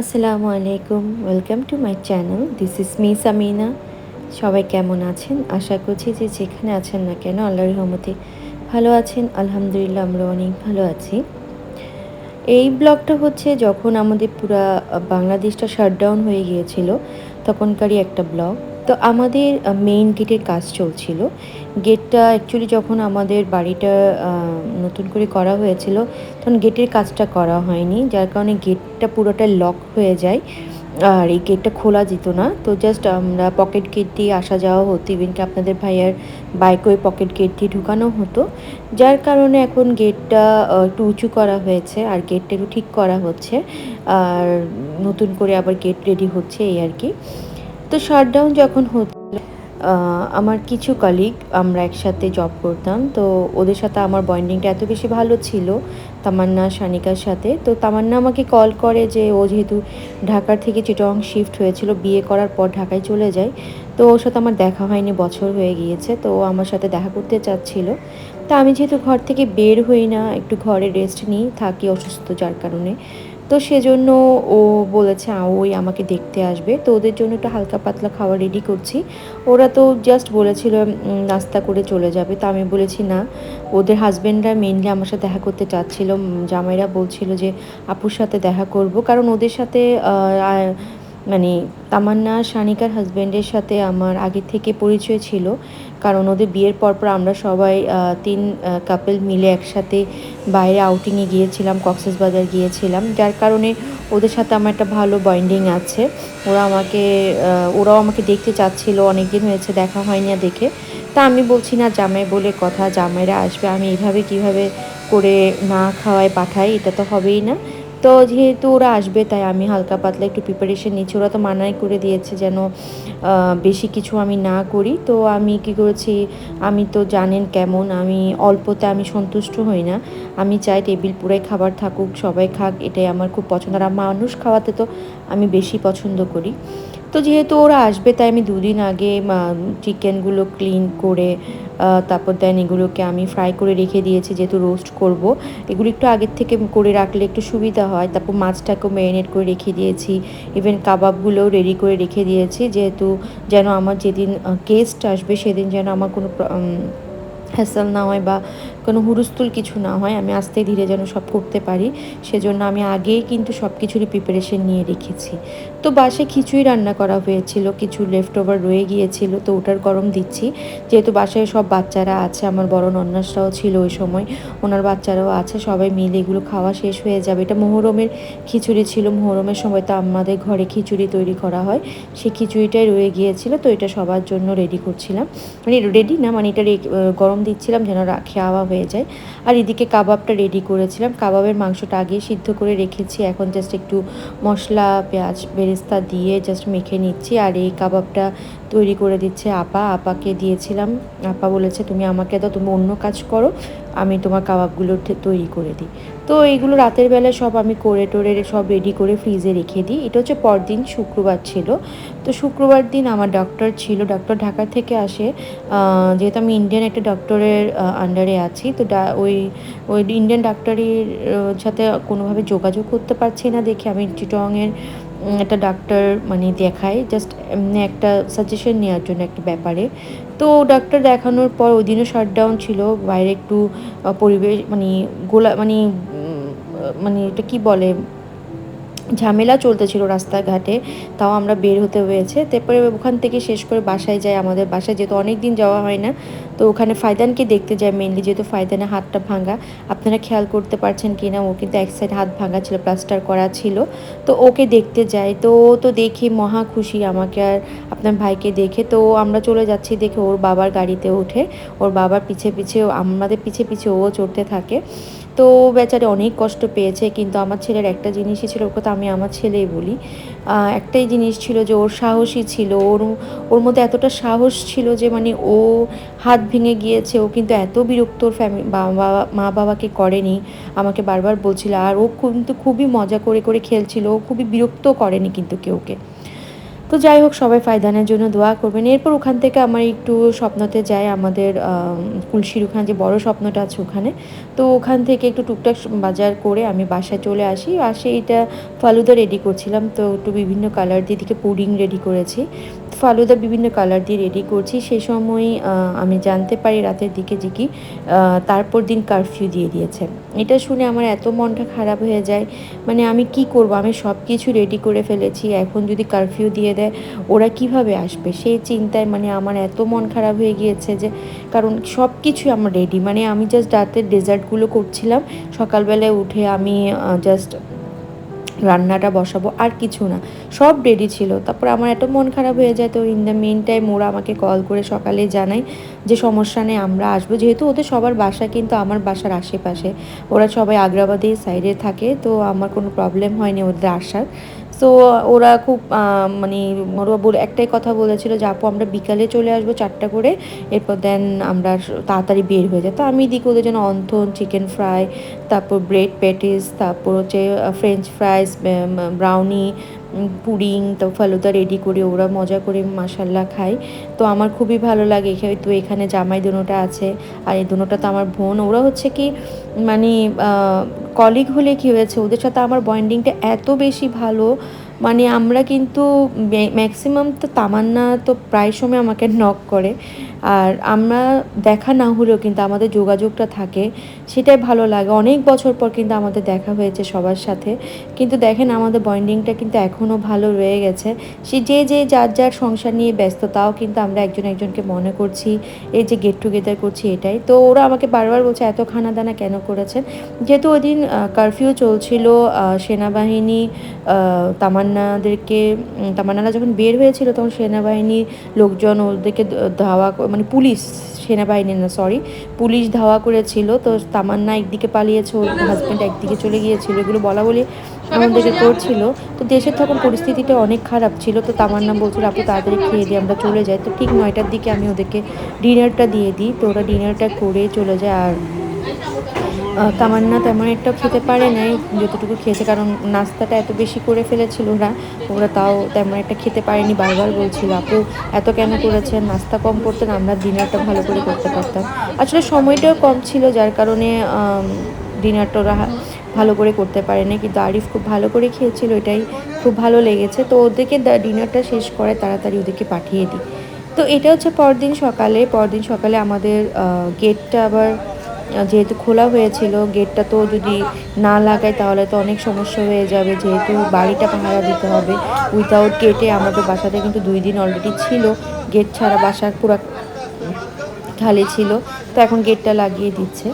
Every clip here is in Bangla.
আসসালামু আলাইকুম welcome to my channel this is me Samina সবাই কেমন আছেন? আশা করছি যে যেখানে আছেন না কেন আল্লাহর রহমতে ভালো আছেন। আলহামদুলিল্লাহ আমরা অনেক ভালো আছি। এই ব্লগটা হচ্ছে যখন আমাদের পুরা বাংলাদেশটা শাটডাউন হয়ে গিয়েছিল, তখনকারই একটা ব্লগ। তো আমাদের মেইন গেটের কাজ চলছিল। গেটটা অ্যাকচুয়ালি যখন আমাদের বাড়িটা নতুন করে করা হয়েছিল, তখন গেটের কাজটা করা হয়নি। যার কারণে গেটটা পুরোটা লক হয়ে যায়, আর এই গেটটা খোলা যেত না। তো জাস্ট আমরা পকেট গেট দিয়ে আসা যাওয়া হতো। ইভেনকি আপনাদের ভাইয়ার বাইক ওই পকেট গেট দিয়ে ঢুকানো হতো। যার কারণে এখন গেটটা একটু উঁচু করা হয়েছে, আর গেটটা একটু ঠিক করা হচ্ছে। আর নতুন করে আবার গেট রেডি হচ্ছে এই আর কি। তো শাটডাউন যখন হতো আমার কিছু কলিগ আমরা একসাথে জব করতাম। তো ওদের সাথে আমার বন্ডিংটা এত বেশি ভালো ছিল, তামান্না সানিকার সাথে। তো তামান্না আমাকে কল করে যে, ও যেহেতু ঢাকার থেকে চিটং শিফট হয়েছিল বিয়ে করার পর ঢাকায় চলে যায়। তো ওর সাথে আমার দেখা হয়নি, বছর হয়ে গিয়েছে। তো আমার সাথে দেখা করতে চাচ্ছিল। তা আমি যেহেতু ঘর থেকে বের হই না, একটু ঘরে রেস্ট নিই, থাকি অসুস্থ যার কারণে। তো সেজন্য ও বলেছে ওই আমাকে দেখতে আসবে। তো ওদের জন্য একটু হালকা পাতলা খাওয়া রেডি করছি। ওরা তো জাস্ট বলেছিল নাস্তা করে চলে যাবে। তো আমি বলেছি, না। ওদের হাজব্যান্ডরা মেনলি আমার সাথে দেখা করতে চাচ্ছিল। জামাইরা বলছিল যে, আপুর সাথে দেখা করব। কারণ ওদের সাথে মানে তামান্না সানিকার হাজব্যান্ডের সাথে আমার আগে থেকে পরিচয় ছিল। কারণ ওদের বিয়ের পরপর আমরা সবাই তিন কাপেল মিলে একসাথে বাইরে আউটিংয়ে গিয়েছিলাম, কক্সেস বাজার গিয়েছিলাম। যার কারণে ওদের সাথে আমার একটা ভালো বন্ডিং আছে। ওরা আমাকে ওরাও আমাকে দেখতে চাচ্ছিল অনেক দিন হয়েছে দেখা হয়নি দেখে। তা আমি বলছি, না, জামাই বলে কথা, জামাইরা আসবে, আমি এইভাবে কীভাবে করে না খাওয়ায় পাঠাই, এটা তো হবেই না। তো যেহেতু ওরা আসবে, তাই আমি হালকা পাতলা একটু প্রিপারেশন নিচ্ছি। ওরা তো মানাই করে দিয়েছে যেন বেশি কিছু আমি না করি। তো আমি কি করেছি, আমি তো জানেন কেমন, আমি অল্পতে আমি সন্তুষ্ট হই না। আমি চাই টেবিল পুরাই খাবার থাকুক, সবাই খাক, এটাই আমার খুব পছন্দ। আর মানুষ খাওয়াতে তো আমি বেশি পছন্দ করি। তো যেহেতু ওরা আসবে, তাই আমি দুদিন আগে চিকেনগুলো ক্লিন করে তারপর দেন এগুলোকে আমি ফ্রাই করে রেখে দিয়েছি, যেহেতু রোস্ট করব। এগুলো একটু আগের থেকে করে রাখলে একটু সুবিধা হয়। তারপর মাছটাকেও ম্যারিনেট করে রেখে দিয়েছি। ইভেন কাবাবগুলোও রেডি করে রেখে দিয়েছি। যেহেতু যেন আমার যেদিন গেস্ট আসবে, সেদিন যেন আমার কোনো হ্যাসেল না হয় বা কোনো হুরুস্তুল কিছু না হয়, আমি আস্তে ধীরে যেন সব করতে পারি। সেজন্য আমি আগেই কিন্তু সব কিছুরই প্রিপারেশন নিয়ে রেখেছি। তো বাসায় খিচুড়ি রান্না করা হয়েছিল, কিছু লেফট ওভার রয়ে গিয়েছিল, তো ওটার গরম দিচ্ছি। যেহেতু বাসায় সব বাচ্চারা আছে, আমার বড় নন্নাসরাও ছিল ওই সময়, ওনার বাচ্চারাও আছে, সবাই মিলে এগুলো খাওয়া শেষ হয়ে যাবে। এটা মোহরমের খিচুড়ি ছিল, মোহরমের সময় তো আমাদের ঘরে খিচুড়ি তৈরি করা হয়। সেই খিচুড়িটাই রয়ে গিয়েছিল, তো এটা সবার জন্য রেডি করছিলাম। মানে রেডি না মানে এটা গরম দিচ্ছিলাম যেন খাওয়া হয়ে যায়। আর এদিকে কাবাবটা রেডি করেছিলাম। কাবাবের মাংসটা আগে সিদ্ধ করে রেখেছি। এখন জাস্ট একটু মশলা, পেঁয়াজ, বেরেস্তা দিয়ে জাস্ট মেখে নিচ্ছি। আর এই কাবাবটা তৈরি করে দিচ্ছে আপা। আপাকে দিয়েছিলাম। আপা বলেছে, তুমি আমাকে দাও, তুমি অন্য কাজ করো। আমি তোমার কাবাবগুলো তৈরি করে দিই। তো এইগুলো রাতের বেলা সব আমি করে টোরে সব রেডি করে ফ্রিজে রেখে দিই। এটা হচ্ছে পরদিন শুক্রবার ছিল। তো শুক্রবার দিন আমার ডক্টর ছিল। ডক্টর ঢাকা থেকে আসে। যেহেতু আমি ইন্ডিয়ান একটা ডক্টরের আন্ডারে আছি, তো ওই ওই ইন্ডিয়ান ডাক্তারের সাথে কোনোভাবে যোগাযোগ করতে পারছি না দেখে আমি চিটংয়ের একটা ডাক্তার মানে দেখায় জাস্ট এমনি একটা সাজেশন নেওয়ার জন্য একটা ব্যাপারে। তো ডাক্তার দেখানোর পর ওই দিনও শাটডাউন ছিল, বাইরে একটু পরিবেশ মানে গোলা মানে মানে এটা কি বলে? ঝামেলা চলতেছিল রাস্তাঘাটে, তাও আমরা বের হতে হয়েছে। তারপরে ওখান থেকে শেষ করে বাসায় যাই আমাদের বাসায়, যেহেতু অনেক দিন যাওয়া হয় না, তো ওখানে ফায়দানকে দেখতে যায় মেনলি যেহেতু ফায়দানের হাতটা ভাঙা। আপনারা খেয়াল করতে পারছেন কি না, ও কিন্তু এক সাইড হাত ভাঙা ছিল প্লাস্টার করা ছিল। তো ওকে দেখতে যাই, তো তো দেখি মহা খুশি আমাকে আর আপনার ভাইকে দেখে। তো আমরা চলে যাচ্ছি দেখে ওর বাবার গাড়িতে ওঠে ওর বাবার পিছে পিছে, আমাদের পিছে পিছে ও চড়তে থাকে। তো বেচারে অনেক কষ্ট পেয়েছে, কিন্তু আমার ছেলের একটা জিনিসই ছিল ওকে আমি আমার ছেলেই বলি একটাই জিনিস ছিল যে ওর সাহসী ছিল, ওর ওর মধ্যে এতটা সাহস ছিল যে মানে ও হাত ভেঙে গিয়েছে, ও কিন্তু এত বিরক্ত ওর ফ্যামিলি বাবা, মা বাবাকে করেনি, আমাকে বারবার বলছিল, আর ও কিন্তু খুবই মজা করে করে খেলছিল, ও খুবই বিরক্ত করেনি কিন্তু কেউকে। তো যাই হোক, সবাই ফায়দানের জন্য দোয়া করবেন। এরপর ওখান থেকে আমার একটু স্বপ্নতে যায় আমাদের কুলসির ওখানে যে বড় স্বপ্নটা আছে ওখানে। তো ওখান থেকে একটু টুকটাক বাজার করে আমি বাসায় চলে আসি। আসে এটা ফালুদা রেডি করছিলাম। তো একটু বিভিন্ন কালার দিয়ে দিকে পুডিং রেডি করেছি। ফালুদা বিভিন্ন কালার দিয়ে রেডি করছি। সেই সময় আমি জানতে পারি রাতের দিকে যে কি তারপর দিন কারফিউ দিয়ে দিয়েছে। এটা শুনে আমার এত মনটা খারাপ হয়ে যায়। মানে আমি কি করব? আমি সব কিছু রেডি করে ফেলেছি। এখন যদি কারফিউ দিয়ে দেয়, ওরা কীভাবে আসবে? সেই চিন্তায় মানে আমার এত মন খারাপ হয়ে গিয়েছে যে, কারণ সব কিছুই আমার রেডি মানে আমি জাস্ট রাতের ডেজার্টগুলো করছিলাম। সকালবেলায় উঠে আমি জাস্ট রান্নাটা বসাবো আর কিছু না। সব রেডি ছিল। তারপর আমার এত মন খারাপ হয়ে যায় তো ইন দ্য মেন টাইম ওরা আমাকে কল করে সকালে জানায় যে সমস্যা নেই, আমরা আসব। যেহেতু ওদের সবার বাসা কিন্তু আমার বাসার আশেপাশে। ওরা সবাই আগ্রাবাদের সাইডে থাকে, তো আমার কোনো প্রবলেম হয়নি ওদের আসার। সো ওরা খুব মানে ওরা বলে, একটাই কথা বলেছিল যে, আপু, আমরা বিকালে চলে আসব চারটা করে, এরপর দেন আমরা তাড়াতাড়ি বের হয়ে যায় তো আমি দিকে ওদের জন্য অন্থন চিকেন ফ্রাই তারপর ব্রেড প্যাটিস তারপর হচ্ছে ফ্রেঞ্চ ফ্রাইস ব্রাউনি পুডিং, তো ফালুদা রেডি করে, ওরা মজা করে মাসাল্লা খায়। তো আমার খুবই ভালো লাগে এখানে তো এখানে জামাই দুনোটা আছে, আর এই দুনোটা তো আমার বোন। ওরা হচ্ছে কি মানে কলিগ হলে কী হয়েছে, ওদের সাথে আমার বন্ডিংটা এত বেশি ভালো মানে আমরা কিন্তু ম্যাক্সিমাম তো তামান্না তো প্রায় সময় আমাকে নক করে। আর আমরা দেখা না হলেও কিন্তু আমাদের যোগাযোগটা থাকে, সেটাই ভালো লাগে। অনেক বছর পর কিন্তু আমাদের দেখা হয়েছে সবার সাথে। কিন্তু দেখেন আমাদের বন্ডিংটা কিন্তু এখনও ভালো রয়ে গেছে। সে যে যে যার যার সংসার নিয়ে ব্যস্ত, তাও কিন্তু আমরা একজন একজনকে মনে করছি, এই যে গেট টুগেদার করছি এটাই। তো ওরা আমাকে বারবার বলছে, এত খানা দানা কেন করেছেন? যেহেতু ওই দিন কারফিউ চলছিল সেনাবাহিনী তামান্নাদেরকে তামান্নারা যখন বের হয়েছিল তখন সেনাবাহিনীর লোকজন ওদেরকে ধাওয়া মানে পুলিশ সেনাবাহিনী না সরি পুলিশ ধাওয়া করেছিল। তো তামান্না একদিকে পালিয়েছে ওর হাজব্যান্ড একদিকে চলে গিয়েছিল। এগুলো বলা বলি আমাদেরকে করছিল। তো দেশের তখন পরিস্থিতিটা অনেক খারাপ ছিল। তো তামান্না বলছিল আপু তাড়াতাড়ি খেয়ে দিয়ে আমরা চলে যাই। তো ঠিক নয়টার দিকে আমি ওদেরকে ডিনারটা দিয়ে দিই। তো ওরা ডিনারটা করে চলে যায় আর তামান্না তেমন একটা খেতে পারে নাই যতটুকু খেয়েছে, কারণ নাস্তাটা এত বেশি করে ফেলেছিল ওরা ওরা তাও তেমন একটা খেতে পারেনি। বারবার বলছিল, আপু, এত কেন করেছেন? নাস্তা কম করতেন, আমরা ডিনারটা ভালো করে করতে পারতাম। আসলে সময়টাও কম ছিল, যার কারণে ডিনারটা ওরা ভালো করে করতে পারে পারেনি। কিন্তু আরিফ খুব ভালো করে খেয়েছিল, এটাই খুব ভালো লেগেছে। তো ওদেরকে ডিনারটা শেষ করে তাড়াতাড়ি ওদেরকে পাঠিয়ে দিই। তো এটা হচ্ছে পরদিন সকালে পরদিন সকালে আমাদের গেটটা আবার যেহেতু খোলা হয়েছিল গেটটা তো যদি না লাগায় তাহলে তো অনেক সমস্যা হয়ে যাবে। যেহেতু বাড়িটা পাহারা দিতে হবে উইথাউট গেটে আমাদের বাসাতে কিন্তু দুই দিন অলরেডি ছিল। গেট ছাড়া বাসার পুরো খালি ছিল, তো এখন গেটটা লাগিয়ে দিচ্ছে।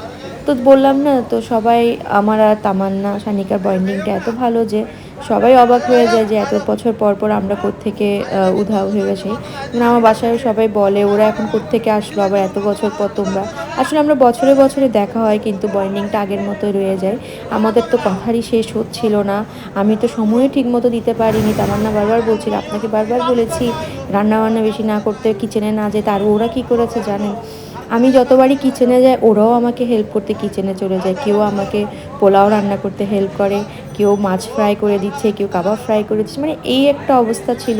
তো বললাম না, তো সবাই আমার আর তামান্না, সানিকার বন্ডিংটা এত ভালো যে সবাই অবাক হয়ে যায় যে এত বছর পর পর আমরা কোত্থেকে উধাও হয়ে গেছি। মানে আমার বাসায় সবাই বলে, ওরা এখন কোত্থেকে আসলো? আবার এত বছর পর তোমরা? আসলে আমরা বছরে বছরে দেখা হয়, কিন্তু বন্ডিংটা আগের মতো রয়ে যায়। আমাদের তো কথারই শেষ হচ্ছিল না। আমি তো সময়ও ঠিক মতো দিতে পারিনি। তামান্না বারবার বলছিল, আপনাকে বারবার বলেছি, রান্নাবান্না বেশি না করতে কিচেনে না যেতে। আর ওরা কী করেছে জানেন? আমি যতবারই কিচেনে যাই, ওরাও আমাকে হেল্প করতে কিচেনে চলে যায়। কেউ আমাকে পোলাও রান্না করতে হেল্প করে, কেউ মাছ ফ্রাই করে দিচ্ছে, কেউ কাবাব ফ্রাই করে দিচ্ছে। মানে এই একটা অবস্থা ছিল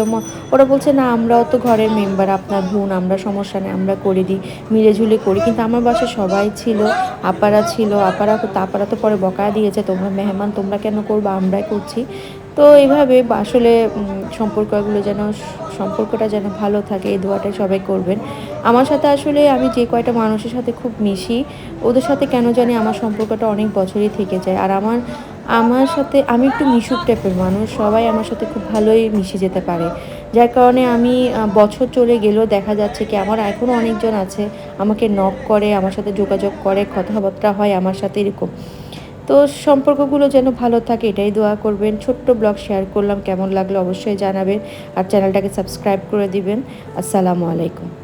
ওরা বলছে, না, আমরাও তো ঘরের মেম্বার আপনার বোন, আমরা সমস্যা নেই, আমরা করে দিই। মিলে ঝুলে করি। কিন্তু আমার বাসায় সবাই ছিল, আপারা ছিল, আপারা তো আপারা তো পরে বকা দিয়েছে, তোমরা মেহমান, তোমরা কেন করব? আমরাই করছি। তো এইভাবে আসলে সম্পর্কগুলো যেন সম্পর্কটা যেন ভালো থাকে, এই দোয়াটাই সবাই করবেন। আমার সাথে আসলে আমি যে কয়টা মানুষের সাথে খুব মিশি, ওদের সাথে কেন জানি আমার সম্পর্কটা অনেক বছরই থেকে যায়। আর আমার আমার সাথে, আমি একটু মিশুক টাইপের মানুষ, সবাই আমার সাথে খুব ভালোই মিশে যেতে পারে। যার কারণে আমি বছর চলে গেলেও দেখা যাচ্ছে কি আমার এখনও অনেকজন আছে, আমাকে নক করে, আমার সাথে যোগাযোগ করে, কথাবার্তা হয় আমার সাথে এরকম। তো সম্পর্কগুলো যেন ভালো থাকে, এটাই দোয়া করবেন। ছোট্ট ব্লগ শেয়ার করলাম, কেমন লাগল অবশ্যই জানাবেন। আর চ্যানেলটাকে সাবস্ক্রাইব করে দিবেন। আসসালামু আলাইকুম।